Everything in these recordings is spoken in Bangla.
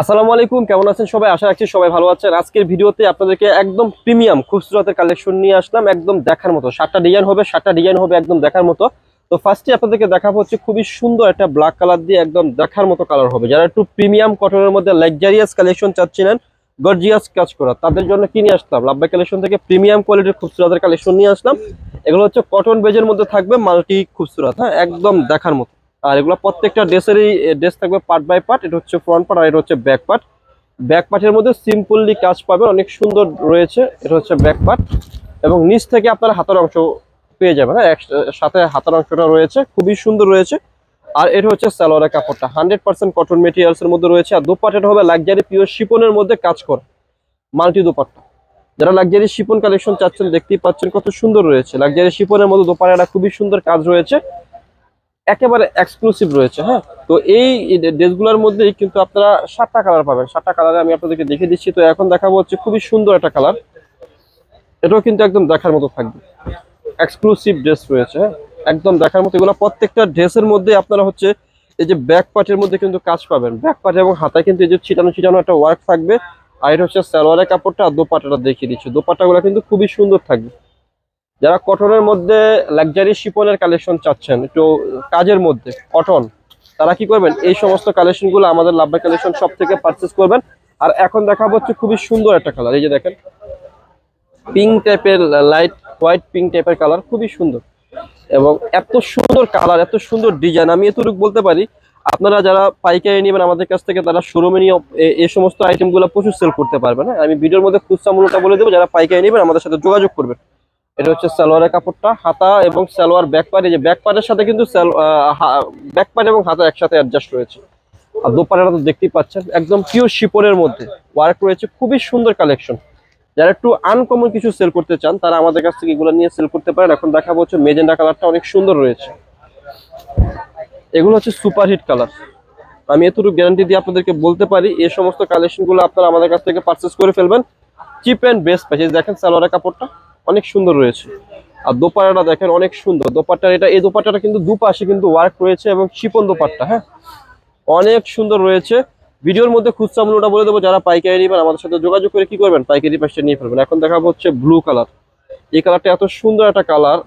আসসালামু আলাইকুম, কেমন আছেন সবাই? আশা রাখছি সবাই ভালো আছেন। আজকের ভিডিওতে আপনাদেরকে একদম প্রিমিয়াম খুচরাতের কালেকশন নিয়ে আসলাম, একদম দেখার মতো। সাতটা ডিজাইন হবে, সাতটা ডিজাইন হবে একদম দেখার মতো। তো ফার্স্টে আপনাদেরকে দেখাবো হচ্ছে খুবই সুন্দর একটা ব্ল্যাক কালার দিয়ে একদম দেখার মতো কালার হবে। যারা একটু প্রিমিয়াম কটনের মধ্যে লাক্সারিয়াস কালেকশন চাচ্ছিলেন গর্জিয়াস কাজ করা, তাদের জন্য কি নিয়ে আসলাম। লাভবাই কালেকশন থেকে প্রিমিয়াম কোয়ালিটির খুচরাতের কালেকশন নিয়ে আসলাম। এগুলো হচ্ছে কটন বেজের মধ্যে থাকবে মাল্টি খুচরাত হ্যাঁ একদম দেখার মতো। আর এগুলো প্রত্যেকটা ড্রেসেরই ড্রেস থাকবে পার্ট বাই পার্ট এটা হচ্ছে ফ্রন্ট পার্ট আর এটা হচ্ছে ব্যাক পার্ট ব্যাক পার্টের মধ্যে সিম্পলি কাজ পাবেন, অনেক সুন্দর রয়েছে, এটা হচ্ছে ব্যাক পার্ট এবং নিচ থেকে আপনার হাতের অংশ পেয়ে যাবেন হ্যাঁ সাথে হাতের অংশটা রয়েছে, খুবই সুন্দর রয়েছে। আর এটা হচ্ছে সালোয়ারের কাপড়টা হান্ড্রেড পার্সেন্ট কটন মেটেরিয়ালস এর মধ্যে রয়েছে। আর দোপাট্টাটা হবে লাক্সারি পিওর শিপনের মধ্যে কাজ করা, মাল্টি দোপাট্টা। যারা লাক্সারি শিপন কালেকশন চাচ্ছেন, দেখতেই পাচ্ছেন কত সুন্দর রয়েছে। লাক্সারি শিপনের মধ্যে দোপাট্টাটা খুবই সুন্দর কাজ রয়েছে। একেবারে এক্সক্লুসিভ রয়েছে হ্যাঁ? তো এই ড্রেসগুলোর মধ্যেই কিন্তু আপনারা সাতটা কালার পাবেন। সাতটা কালারে আমি আপনাদেরকে দেখে দিচ্ছি। তো এখন দেখাবো হচ্ছে খুবই সুন্দর একটা কালার এটাও কিন্তু একদম দেখার মতো থাকবে। এক্সক্লুসিভ ড্রেস রয়েছে হ্যাঁ? একদম দেখার মতো। এগুলো প্রত্যেকটা ড্রেসের মধ্যে আপনারা হচ্ছে এই যে ব্যাক পার্টের মধ্যে কিন্তু কাজ পাবেন। ব্যাক পার্ট এবং হাতায় কিন্তু এই যে ছিটানো ছিটানো একটা ওয়ার্ক থাকবে। আর এটা হচ্ছে সালোয়ারের কাপড়টা আর দোপাটাটা দেখিয়ে দিচ্ছি। দোপাটাগুলো কিন্তু খুবই সুন্দর থাকবে। যারা কটনের মধ্যে লাক্সারি শিপনের কালেকশন চাচ্ছেন, একটু কাজের মধ্যে কটন তারা কি করবেন? এই সমস্ত কালেকশনগুলো আমাদের লাভবাই কালেকশন সব থেকে পারচেস করবেন। আর এখন দেখাবো হচ্ছে খুবই সুন্দর একটা কালার এই যে দেখেন। পিঙ্ক টাইপের লাইট হোয়াইট পিঙ্ক টাইপের কালার খুবই সুন্দর। এবং এত সুন্দর কালার এত সুন্দর ডিজাইন আমি এতটুকু বলতে পারি, আপনারা যারা পাইকারি নেবেন আমাদের কাছ থেকে, তারা শোরুমে নিয়ে এই সমস্ত আইটেমগুলো প্রচুর সেল করতে পারবেন হ্যাঁ? আমি ভিডিওর মধ্যে খুচরা মূল্যটা বলে দেবো, যারা পাইকারি নেবেন আমাদের সাথে যোগাযোগ করবেন। এটা হচ্ছে সালোয়ারের কাপড়টা, হাতা এবং সালোয়ার ব্যাক পার্ট এই যে ব্যাক পার্টের সাথে কিন্তু ব্যাক পার্ট এবং হাতা একসাথে অ্যাডজাস্ট রয়েছে। আর দোপাটাটা তো দেখতেই পাচ্ছেন, একদম পিওর শিপনের মধ্যে। ওয়ার্ক রয়েছে, খুবই সুন্দর কালেকশন যারা একটু আনকমন কিছু সেল করতে চান, তারা আমাদের কাছ থেকে এগুলো নিয়ে সেল করতে পারেন। এখন দেখাবো হচ্ছে মেজেন্ডা কালারটা অনেক সুন্দর রয়েছে। এগুলো হচ্ছে সুপারহিট কালার আমি এতটুকু গ্যারান্টি দিয়ে আপনাদেরকে বলতে পারি এই সমস্ত কালেকশনগুলো আপনারা আমাদের কাছ থেকে পারচেস করে ফেলবেন। চিপ অ্যান্ড বেস্ট প্রাইসে দেখেন সালোয়ারের কাপড়টা। অনেক সুন্দর রয়েছে। আর দোপাট্টাটা দেখেন অনেক সুন্দর। দোপাট্টা এটা, এই দোপাট্টাটা কিন্তু দুপাশে কিন্তু ওয়ার্ক রয়েছে এবং শিপন দোপাট্টা হ্যাঁ? অনেক সুন্দর রয়েছে। ভিডিওর মধ্যে খুচরা মূল্যটা বলে দেবো, যারা পাইকারি নেবেন আমাদের সাথে যোগাযোগ করে কি করবেন? পাইকারি পাশে নিয়ে ফেলবেন। এখন দেখাবো হচ্ছে ব্লু কালার এই কালারটা এত সুন্দর একটা কালার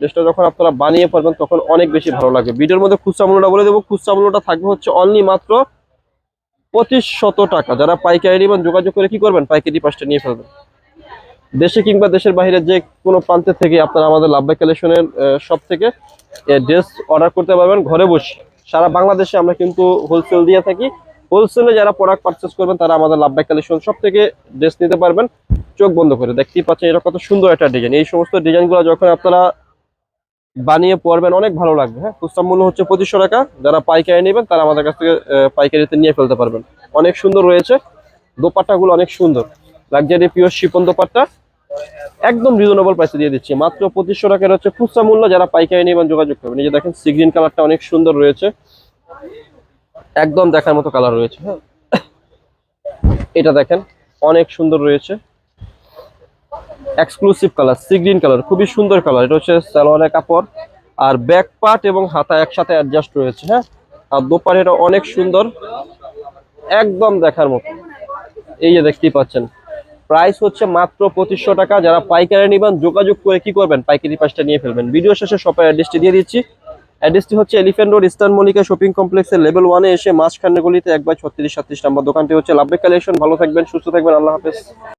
যেটা যখন আপনারা বানিয়ে পারবেন তখন অনেক বেশি ভালো লাগবে। ভিডিওর মধ্যে খুচরা মূল্যটা বলে দেবো, খুচরা মূল্যটা থাকবে হচ্ছে অনলি মাত্র পঁচিশ শত টাকা। যারা পাইকারি নেবেন, যোগাযোগ করে কি করবেন? পাইকারি পাশটা নিয়ে ফেলবেন। দেশে কিংবা দেশের বাইরে যে কোনো প্রান্তে থেকে আপনারা আমাদের লাভবাই কালেকশনের সব থেকে ড্রেস অর্ডার করতে পারবেন ঘরে বসে। সারা বাংলাদেশে আমরা কিন্তু হোলসেল দিয়ে থাকি। হোলসেলে যারা প্রোডাক্ট পারচেস করবেন, তারা আমাদের লাভবাই কালেকশন সব থেকে ড্রেস নিতে পারবেন। চোখ বন্ধ করে দেখতেই পাচ্ছেন এটা কত সুন্দর একটা ডিজাইন এই সমস্ত ডিজাইনগুলো যখন আপনারা বানিয়ে পরবেন, অনেক ভালো লাগবে হ্যাঁ? খুচরা মূল্য হচ্ছে পঁচিশশো টাকা। যারা পাইকারি নেবেন, তারা আমাদের কাছ থেকে পাইকারিতে নিয়ে ফেলতে পারবেন। অনেক সুন্দর রয়েছে। দোপাট্টাগুলো অনেক সুন্দর। Luxury pure chiffon dupatta. একদম রিজনেবল প্রাইসে দিয়ে দিচ্ছি। মাত্র পঁচিশশো টাকার হচ্ছে খুচরা মূল্য, যারা পাইকারি নেবেন যোগাযোগ করবেন। এই যে দেখেন সি গ্রিন কালারটা অনেক সুন্দর রয়েছে। একদম দেখার মতো কালার রয়েছে। হ্যাঁ এটা দেখেন, অনেক সুন্দর রয়েছে। Exclusive colour sea green colour খুবই সুন্দর কালার এটা হচ্ছে সালোয়ারের কাপড় আর ব্যাক পার্ট এবং হাতা একসাথে অ্যাডজাস্ট রয়েছে হ্যাঁ? আর দোপার এটা অনেক সুন্দর। একদম দেখার মতো। এই যে দেখতেই পাচ্ছেন প্রাইস হচ্ছে মাত্র পঁচিশশো টাকা। যারা পাইকারি নেবেন, যোগাযোগ করে কি করবেন? পাইকারি পাঁচটা নিয়ে ফেলবেন। ভিডিও শেষে শপের অ্যাড্রেসটি দিয়ে দিচ্ছি। অ্যাড্রেসটি হচ্ছে elephant road eastern Mallika shopping কমপ্লেক্সের লেভেল ওয়ানে এসে মাছ গলিতে একবার ছত্রিশ সাতত্রিশ নম্বর দোকানটি হচ্ছে। লাভবে কালেকশন ভালো থাকবেন, সুস্থ থাকবেন, আল্লাহ হাফেজ।